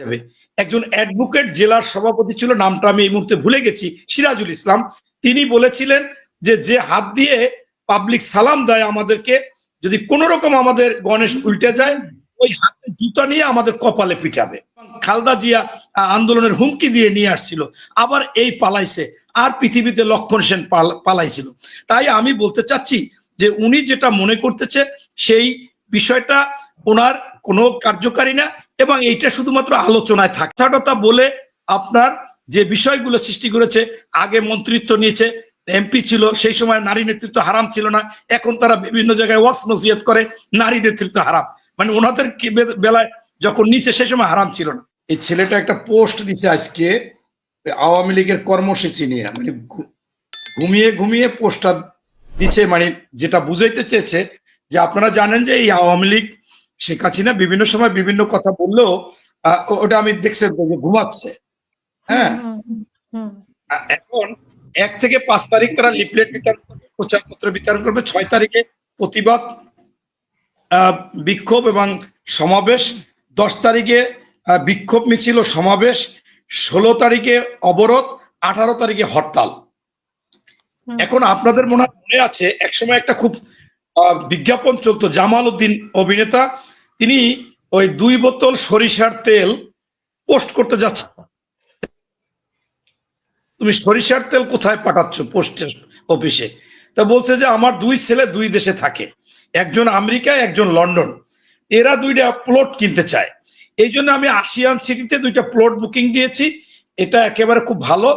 যাবে। একজন অ্যাডভোকেট জেলার সভাপতি ছিল, নামটা আমি এই মুহূর্তে ভুলে গেছি, সিরাজুল ইসলাম। তিনি বলেছিলেন যে যে হাত দিয়ে পাবলিক সালাম দেয় আমাদেরকে, যদি কোন রকম আমাদের গণেশ উল্টে যায়, ওই হাতে জুতা নিয়ে আমাদের কপালে পিটাবে। খালদা জিয়া আন্দোলনের হুমকি দিয়ে নিয়ে আসছিল, আবার এই পালাইছে, আর পৃথিবীতে লক্ষণ সেন পালাইছিল। তাই আমি বলতে চাচ্ছি যে, উনি যেটা মনে করতেছে, সেই বিষয়টা ওনার কোনো কার্যকারী না এবং এইটা শুধুমাত্র আলোচনায় থাক। থাকতাটা বলে আপনার যে বিষয়গুলো সৃষ্টি করেছে, আগে মন্ত্রিত্ব নিয়েছে, এমপি ছিল, সেই সময় নারী নেতৃত্ব হারাম ছিল না, এখন তারা বিভিন্ন জায়গায় ওয়াস নসিহত করে নারী নেতৃত্ব হারাম। মানে ওনাদের বেলায় যখন নিচে, সেই সময় হারাম ছিল না। এই ছেলেটা একটা পোস্ট দিছে আজকে, আওয়ামী লীগের কর্মসূচি নিয়ে। মানে ঘুমিয়ে ঘুমিয়ে পোস্টটা দিচ্ছে মানে যেটা বুঝাইতে চেয়েছে যে আপনারা জানেন যে এই আওয়ামী লীগ শেখ হাসিনা বিভিন্ন সময় বিভিন্ন কথা বললেও আহ, ওটা আমি দেখছি ঘুমাচ্ছে। হ্যাঁ? এখন এক থেকে পাঁচ তারিখ তারা লিফলেট বিতরণ করবে প্রচারপত্র বিতরণ করবে। ছয় তারিখে প্রতিবাদ বিক্ষোভ এবং সমাবেশ। দশ তারিখে বিক্ষোভ মিছিল ও সমাবেশ। ষোলো তারিখে অবরোধ আঠারো তারিখে হরতাল। এখন আপনাদের মনে মনে আছে একসময় একটা খুব আহ, বিজ্ঞাপন চলতো জামাল উদ্দিন অভিনেতা তিনি ওই দুই বোতল সরিষার তেল পোস্ট করতে যাচ্ছে তুমি সরিষার তেল কোথায় পাঠাচ্ছ পোস্টের অফিসে? তা বলছে যে আমার দুই ছেলে দুই দেশে থাকে। একজন আমেরিকা একজন লন্ডন। এরা দুইটা প্লট কিনতে চায়। এই জন্য আমি আসিয়ান সিটিতে দুইটা প্লট বুকিং দিয়েছি। এটা একেবারে খুব ভালো।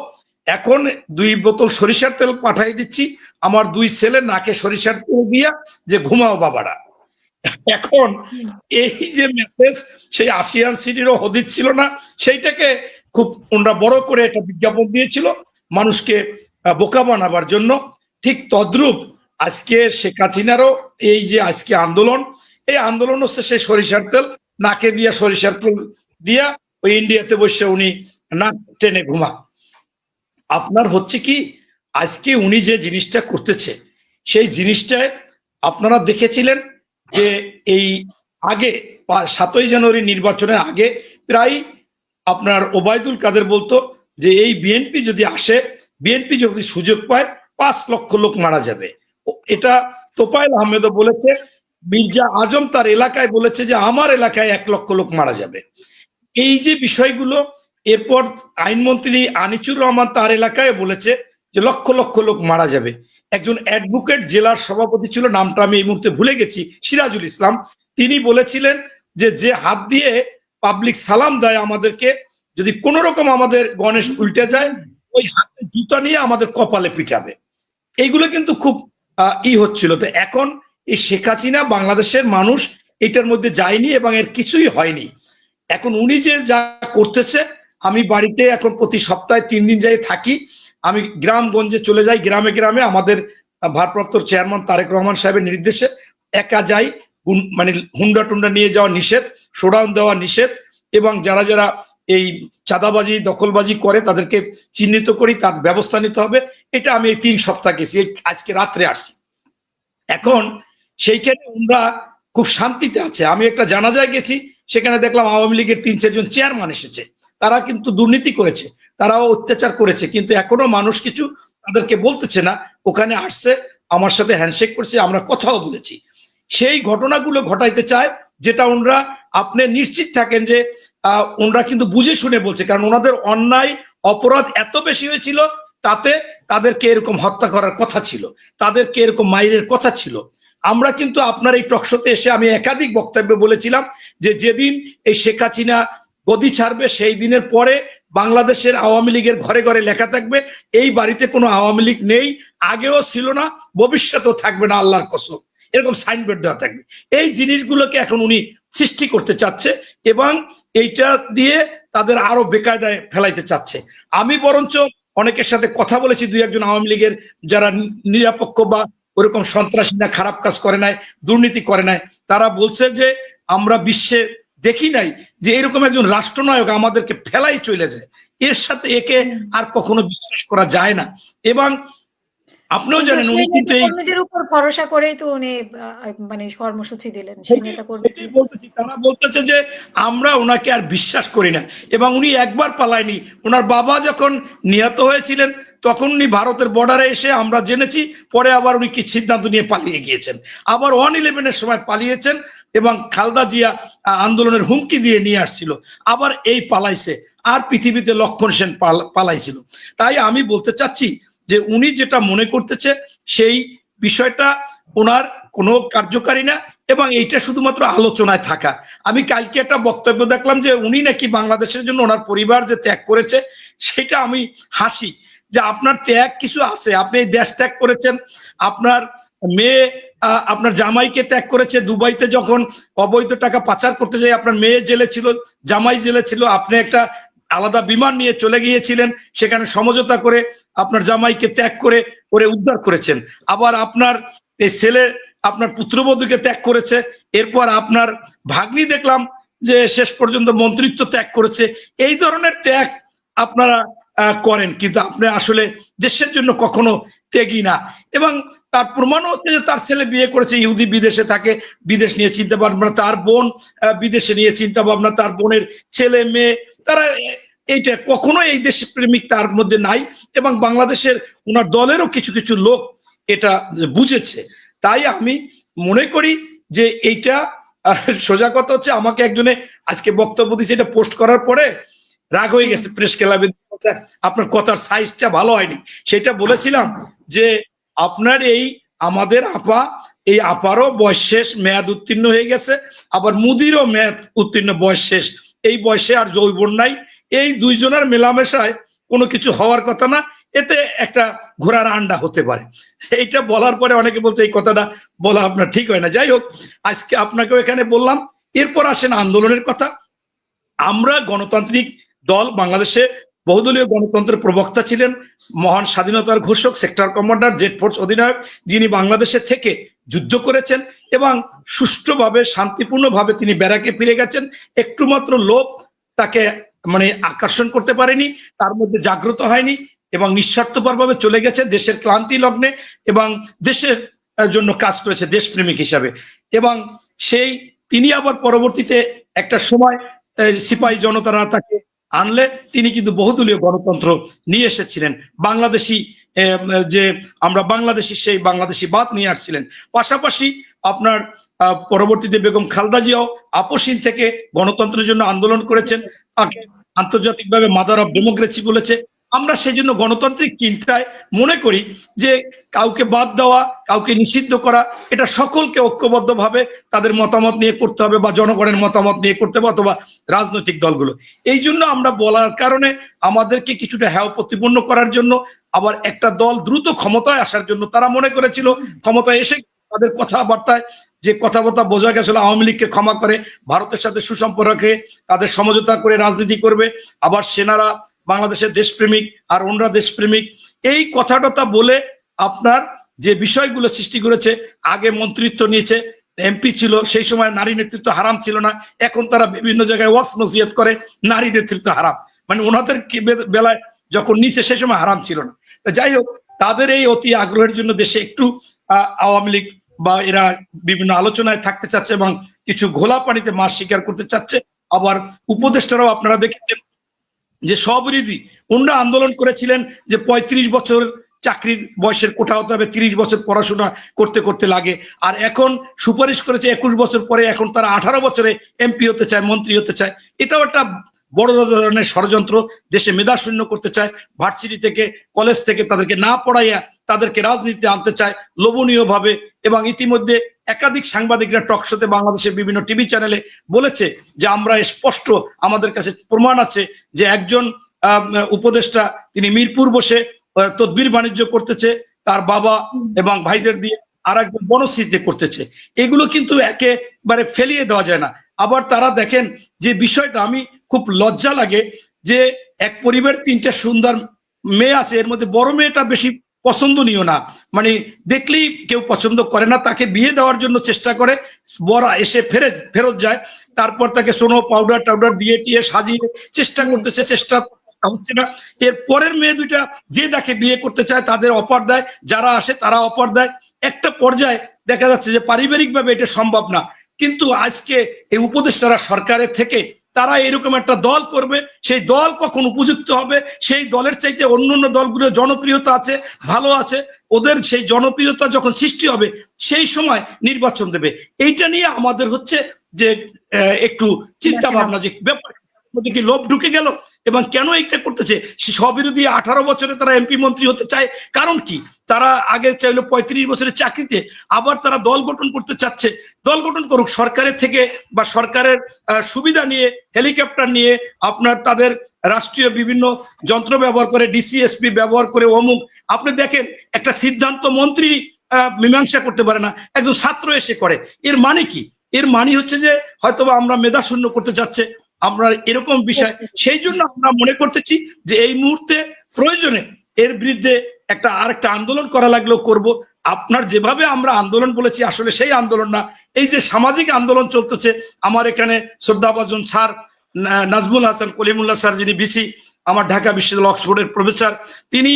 এখন দুই বোতল সরিষার তেল পাঠাই দিচ্ছি। আমার দুই ছেলে নাকে সরিষার তেল দিয়া যে ঘুমাও বাবারা। এখন এই যে মেসেজ সেই আশিয়ান সিটিরও হদিত ছিল না, সেইটাকে খুব ওনারা বড় করে একটা বিজ্ঞাপন দিয়েছিল মানুষকে বোকা বানাবার জন্য। ঠিক তদ্রূপ আজকে শেখ হাসিনারও এই যে আজকে আন্দোলন, এই আন্দোলন হচ্ছে সেই সরিষার তেল, নাকে দিয়া সরিষার তেল দিয়া ওই ইন্ডিয়াতে বসে উনি নাক টেনে ঘুমা। আপনার হচ্ছে কি, আজকে উনি যে জিনিসটা করতেছে, সেই জিনিসটায় আপনারা দেখেছিলেন? যে এই আগে সাতই জানুয়ারি নির্বাচনের আগে প্রায় আপনার ওবায়দুল কাদের বলতো যে এই বিএনপি যদি আসে বিএনপি যদি সুযোগ পায়, পাঁচ লক্ষ লোক মারা যাবে। এটা তোপাইল আহমেদও বলেছে, মির্জা আজম তার এলাকায় বলেছে যে আমার এলাকায় এক লক্ষ লোক মারা যাবে। এই যে বিষয়গুলো, এরপর আইনমন্ত্রী আনিচুর রহমান তার এলাকায় বলেছে যে লক্ষ লক্ষ লোক মারা যাবে। একজন অ্যাডভোকেট জেলার সভাপতি ছিল, নামটা আমি এই মুহূর্তে ভুলে গেছি, সিরাজুল ইসলাম। তিনি বলেছিলেন যে যে হাত দিয়ে পাবলিক সালাম দেয় আমাদেরকে, যদি কোন রকম আমাদের গণেশ উল্টে যায়, ওই হাতে জুতা নিয়ে আমাদের কপালে পিটাবে। এইগুলো কিন্তু খুব ই হচ্ছিল। তো এখন এই শেখ হাসিনা বাংলাদেশের মানুষ এটার মধ্যে যায়নি এবং এর কিছুই হয়নি। এখন উনি যে যা করতেছে, আমি বাড়িতে এখন প্রতি সপ্তাহে তিন দিন যাই থাকি আমি গ্রামগঞ্জে চলে যাই, গ্রামে গ্রামে আমাদের ভারপ্রাপ্ত চেয়ারম্যান তারেক রহমান সাহেবের নির্দেশে একা যাই মানে হুন্ডা টুন্ডা নিয়ে যাওয়া নিষেধ, শোডাউন দেওয়া নিষেধ এবং যারা যারা এই চাঁদাবাজি, দখলবাজি করে তাদেরকে চিহ্নিত করি, তার ব্যবস্থা নিতে হবে। এটা আমি এই তিন সপ্তাহ গেছি আজকে রাত্রে আসছি। এখন সেইখানে ওরা খুব শান্তিতে আছে। আমি একটা জানাজায় গেছি, সেখানে দেখলাম আওয়ামী লীগের তিন, চারজন চেয়ারম্যান এসেছে। তারা কিন্তু দুর্নীতি করেছে। তারাও অত্যাচার করেছে। কিন্তু এখনও মানুষ কিছু তাদেরকে বলতেছে না, ওখানে আসছে, আমার সাথে হ্যান্ডশেক করছে, আমরা কথাও বলেছি। সেই ঘটনাগুলো ঘটাইতে চায়, যেটা ওনরা, আপনি নিশ্চিত থাকেন যে ওনরা কিন্তু বুঝে শুনে বলছে, কারণ ওনাদের অন্যায়, অপরাধ এত বেশি হয়েছিল, তাতে তাদেরকে এরকম হত্যা করার কথা ছিল, তাদেরকে এরকম মাইরের কথা ছিল। আমরা কিন্তু আপনার এই টকশোতে এসে আমি একাধিক বক্তব্য বলেছিলাম যে, যেদিন এই শেখ হাসিনা গদি ছাড়বে, সেই দিনের পরে বাংলাদেশের আওয়ামী লীগের ঘরে ঘরে লেখা থাকবে, এই বাড়িতে কোনো আওয়ামী লীগ নেই, আগেও ছিল না, ভবিষ্যতেও থাকবে না আল্লাহর কসম। এরকম সাইনবোর্ড দেওয়া থাকবে। এই জিনিসগুলোকে এখন উনি সৃষ্টি করতে চাচ্ছে এবং এইটা দিয়ে তাদের আরও বেকায়দায় ফেলাইতে চাচ্ছে। আমি বরঞ্চ অনেকের সাথে কথা বলেছি, দুই একজন আওয়ামী লীগের যারা নি- নিরপেক্ষ বা ওরকম সন্ত্রাসীরা খারাপ কাজ করে নাই, দুর্নীতি করে নাই, তারা বলছে যে আমরা বিশ্বে দেখি নাই যে এরকম একজন রাষ্ট্রনায়ক আমাদেরকে ফেলাই চলে যায় এর সাথে একে আর কখনো বিশ্বাস করা যায় না। এবং আপনিও জানেন উনি কিন্তু এই নেতাকর্মীদের উপর ভরসা করেই তো উনি মানে কর্মসূচি দিলেন সেই নেতাকর্মী এটাই বলতেছি তারা বলতেছে যে আমরা ওনাকে আর বিশ্বাস করি না। এবং উনি একবার পালায়নি। ওনার বাবা যখন নিহত হয়েছিলেন তখন উনি ভারতের বর্ডারে এসে আমরা জেনেছি পরে আবার উনি কি সিদ্ধান্ত নিয়ে পালিয়ে গিয়েছেন। আবার ওয়ান ইলেভেনের সময় পালিয়েছেন এবং খালদা জিয়া আন্দোলনের হুমকি দিয়ে নিয়ে আসছিল। আবার এই পালাইছে। আর পৃথিবীতে লক্ষণ সেন পালাইছিল। তাই আমি বলতে চাচ্ছি যে উনি যেটা মনে করতেছে, সেই বিষয়টা ওনার কোনো কার্যকারী না এবং এইটা শুধুমাত্র আলোচনায় থাকা। আমি কালকে একটা বক্তব্য দেখলাম যে উনি নাকি বাংলাদেশের জন্য ওনার পরিবার যে ত্যাগ করেছে, সেটা আমি হাসি যে আপনার ত্যাগ কিছু আছে। আপনি এই দেশ ত্যাগ করেছেন, আপনার মেয়ে আপনার জামাইকে ত্যাগ করেছে। দুবাইতে যখন অবৈধ টাকা পাচার করতে যাই, আপনার মেয়ে জেলে ছিল, জামাই জেলে ছিল। আপনি একটা আলাদা বিমান নিয়ে চলে গিয়েছিলেন, সেখানে সমঝোতা করে আপনার জামাইকে ত্যাগ করে ওরে উদ্ধার করেছেন। আবার আপনার এই ছেলে, আপনার পুত্রবধূকে ত্যাগ করেছে। এরপর আপনার ভাগ্নি দেখলাম যে শেষ পর্যন্ত মন্ত্রিত্ব ত্যাগ করেছে। এই ধরনের ত্যাগ আপনারা করেন। কিন্তু আপনি আসলে দেশের জন্য কখনো ত্যাগী না। এবং তার প্রমাণও হচ্ছে যে তার ছেলে বিয়ে করেছে, ইহুদি বিদেশে থাকে, বিদেশ নিয়ে চিন্তা ভাবনা, তার বোন বিদেশে নিয়ে চিন্তা ভাবনা, তার বোনের ছেলে, মেয়ে, তারা এইটা কখনো এই দেশ প্রেমিক তার মধ্যে নাই এবং বাংলাদেশের ওনার দলেরও কিছু কিছু লোক এটা বুঝেছে। তাই আমি মনে করি যে এইটা সোজা কথা হচ্ছে আমাকে একজনে আজকে বক্তব্য দিয়েছে, এটা পোস্ট করার পরে রাগ হয়ে গেছে, প্রেস ক্লাবে আপনার কথার সাইজটা ভালো হয়নি। সেটা বলেছিলাম যে, আপনার এই, আমাদের আপা, এই আপারও বয়স শেষ, মেয়াদ উত্তীর্ণ হয়ে গেছে, আবার মুদিরও মেয়াদ উত্তীর্ণ, বয়স শেষ। এই বয়সে আর যৌবন নাই। এই দুইজনের মেলামেশায় কোনো কিছু হওয়ার কথা না। এতে একটা ঘোড়ার আন্ডা হতে পারে। এইটা বলার পরে অনেকে বলছে, এই কথাটা বলা আপনার ঠিক হয় না। যাই হোক, আজকে আপনাকেও এখানে বললাম। এরপর আসেন আন্দোলনের কথা। আমরা গণতান্ত্রিক দল বাংলাদেশে বহুদলীয় গণতন্ত্রের প্রবক্তা ছিলেন, মহান স্বাধীনতার ঘোষক সেক্টর কমান্ডার জেট ফোর্স অধিনায়ক, যিনি বাংলাদেশে থেকে যুদ্ধ করেছেন এবং সুষ্ঠুভাবে, শান্তিপূর্ণভাবে তিনি ব্যারাকে ফিরে গেছেন। একটু মাত্র লোভ তাকে মানে আকর্ষণ করতে পারেনি, তার মধ্যে জাগ্রত হয়নি এবং নিঃস্বার্থপরভাবে চলে গেছে দেশের ক্লান্তি লগ্নে এবং দেশের জন্য কাজ করেছে দেশপ্রেমিক হিসাবে। এবং সেই, তিনি আবার পরবর্তীতে একটা সময় সিপাহী জনতারা তাকে আনলে তিনি কিন্তু বহুদলীয় গণতন্ত্র নিয়ে এসেছিলেন। বাংলাদেশি যে আমরা বাংলাদেশি, সেই বাংলাদেশি বাদ নিয়ে আসছিলেন। পাশাপাশি আপনার পরবর্তীতে বেগম খালদা জিয়াও আপসীন থেকে গণতন্ত্রের জন্য আন্দোলন করেছেন। তাকে আন্তর্জাতিকভাবে মাদার অফ ডেমোক্রেসি বলেছে। আমরা সেই জন্য গণতান্ত্রিক চিন্তায় মনে করি যে কাউকে বাদ দেওয়া, কাউকে নিষিদ্ধ করা, এটা সকলকে ঐক্যবদ্ধভাবে তাদের মতামত নিয়ে করতে হবে বা জনগণের মতামত নিয়ে করতে হবে অথবা রাজনৈতিক দলগুলো। এই জন্য আমরা বলার কারণে আমাদেরকে কিছুটা হ্যাও প্রতিপন্ন করার জন্য আবার একটা দল দ্রুত ক্ষমতায় আসার জন্য তারা মনে করেছিল, ক্ষমতায় এসে তাদের কথাবার্তায় যে কথাবার্তা বোঝা গেছিল, আওয়ামী লীগকে ক্ষমা করে, ভারতের সাথে সুসম্পর্ক তাদের সমঝোতা করে রাজনীতি করবে, আবার সেনারা বাংলাদেশের দেশপ্রেমিক আর ওনরা দেশপ্রেমিক। এই কথাটা বলে আপনার যে বিষয়গুলো সৃষ্টি করেছে, আগে মন্ত্রিত্ব নিয়েছে, এমপি ছিল, সেই সময় নারী নেতৃত্ব হারাম ছিল না, এখন তারা বিভিন্ন জায়গায় ওয়াস নসিহত করে নারী নেতৃত্ব হারাম। মানে ওনাদের বেলায় যখন নিচে, সেই সময় হারাম ছিল না। যাই হোক, তাদের এই অতি আগ্রহের জন্য দেশে একটু আওয়ামী লীগ বা এরা বিভিন্ন আলোচনায় থাকতে চাচ্ছে এবং কিছু ঘোলা পানিতে মাছ শিকার করতে চাচ্ছে। আবার উপদেষ্টারাও আপনারা দেখেছেন যে সবরীতি ওনারা আন্দোলন করেছিলেন যে ৩৫ বছর চাকরির বয়সের কোঠা হতে হবে, তিরিশ বছর পড়াশোনা করতে করতে লাগে। আর এখন সুপারিশ করেছে একুশ বছর পরে এখন তারা আঠারো বছরে এমপি হতে চায়, মন্ত্রী হতে চায়। এটাও একটা বড় ধরনের ষড়যন্ত্র। দেশে মেধা শূন্য করতে চায়। ভার্সিটি থেকে, কলেজ থেকে তাদেরকে না পড়াইয়া তাদেরকে রাজনীতিতে আনতে চায় লোভনীয় ভাবে এবং ইতিমধ্যে একাধিক সাংবাদিকরা টকশোতে বাংলাদেশের বিভিন্ন টিভি চ্যানেলে বলেছে যে আমরা স্পষ্ট আমাদের কাছে প্রমাণ আছে যে একজন উপদেষ্টা তিনি মিরপুর বসে তদবির বাণিজ্য করতেছে, তার বাবা এবং ভাইদের দিয়ে আর একজন বনশ্রীতে করতেছে। এগুলো কিন্তু একেবারে ফেলিয়ে দেওয়া যায় না। আবার তারা দেখেন যে বিষয়টা আমি খুব লজ্জা লাগে যে এক পরিবার তিনটা সুন্দর মেয়ে আছে, এর মধ্যে বড় মেয়েটা বেশি পছন্দনীয় না। মানে দেখলেই কেউ পছন্দ করে না, তাকে বিয়ে দেওয়ার জন্য চেষ্টা করে বড় এসে ফেরে, ফেরত যায়, তারপর তাকে সোনো পাউডার টাউডার দিয়ে টিয়ে সাজিয়ে চেষ্টা করতেছে, চেষ্টা হচ্ছে না। এর পরের মেয়ে দুইটা যে তাকে বিয়ে করতে চায় তাদের অফার দেয়, যারা আসে তারা অফার দেয়। একটা পর্যায়ে দেখা যাচ্ছে যে পারিবারিকভাবে এটা সম্ভব না। কিন্তু আজকে এই উপদেষ্টারা সরকারের থেকে তারা এরকম একটা দল করবে সেই দল কখন উপযুক্ত হবে সেই দলের চাইতে অন্য অন্য দলগুলোর জনপ্রিয়তা আছে ভালো আছে ওদের সেই জনপ্রিয়তা যখন সৃষ্টি হবে সেই সময় নির্বাচন দেবে। এইটা নিয়ে আমাদের হচ্ছে যে একটু চিন্তা ভাবনা যে ব্যাপার মধ্যে কি লোভ ঢুকে গেল? এবং কেন এইটা করতেছে? সে স্ববিরোধী আঠারো বছরে তারা এমপি মন্ত্রী হতে চায়। কারণ কি? তারা আগে চাইলো পঁয়ত্রিশ বছরের চাকরিতে, আবার তারা দল গঠন করতে চাচ্ছে। দল গঠন করুক সরকারের থেকে বা সরকারের সুবিধা নিয়ে, হেলিকপ্টার নিয়ে আপনার তাদের রাষ্ট্রীয় বিভিন্ন যন্ত্র ব্যবহার করে ডিসিএসপি ব্যবহার করে, অমুক। আপনি দেখেন, একটা সিদ্ধান্ত মন্ত্রী মীমাংসা করতে পারে না। একজন ছাত্র এসে করে। এর মানে কি? এর মানে হচ্ছে যে হয়তোবা আমরা মেধা শূন্য করতে চাচ্ছে। আমরা এরকম বিষয় সেই জন্য আমরা মনে করতেছি যে এই মুহূর্তে প্রয়োজনে এর বিরুদ্ধে একটা আরেকটা আন্দোলন করা লাগলেও করব। আপনার যেভাবে আমরা আন্দোলন বলেছি আসলে সেই আন্দোলন না। এই যে সামাজিক আন্দোলন চলতেছে আমার এখানে শ্রদ্ধাভাজন স্যার নাজমুল হাসান কলিমুল্লাহ স্যার যিনি বিসি আমার ঢাকা বিশ্ববিদ্যালয় অক্সফোর্ডের প্রফেসর তিনি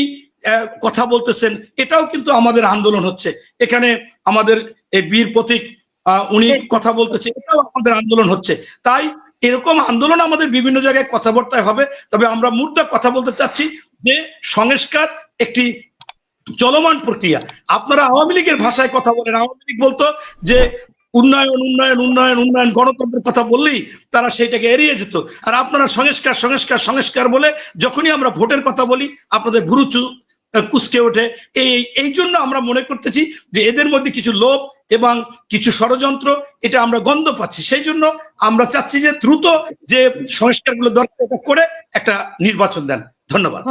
কথা বলতেছেন। এটাও কিন্তু আমাদের আন্দোলন হচ্ছে। এখানে আমাদের এই বীর প্রতীক আহ, উনি কথা বলতেছে এটাও আমাদের আন্দোলন হচ্ছে। তাই এরকম আন্দোলন আমাদের বিভিন্ন জায়গায় কথাবার্তায় হবে। তবে আমরা মুদ্রা কথা বলতে চাচ্ছি যে সংস্কার একটি চলমান প্রক্রিয়া। আপনারা আওয়ামী লীগের ভাষায় কথা বলেন। আওয়ামী লীগ বলতো যে উন্নয়ন উন্নয়ন উন্নয়ন উন্নয়ন গণতন্ত্রের কথা বললেই তারা সেইটাকে এড়িয়ে যেত। আর আপনারা সংস্কার সংস্কার সংস্কার বলে যখনই আমরা ভোটের কথা বলি, আপনাদের ভুরুচু কুচকে ওঠে। এই এই জন্য আমরা মনে করতেছি যে এদের মধ্যে কিছু লোভ এবং কিছু ষড়যন্ত্র, এটা আমরা গন্ধ পাচ্ছি। সেই জন্য আমরা চাচ্ছি যে দ্রুত যে সংস্কারগুলো দরকার করে একটা নির্বাচন দেন। ধন্যবাদ।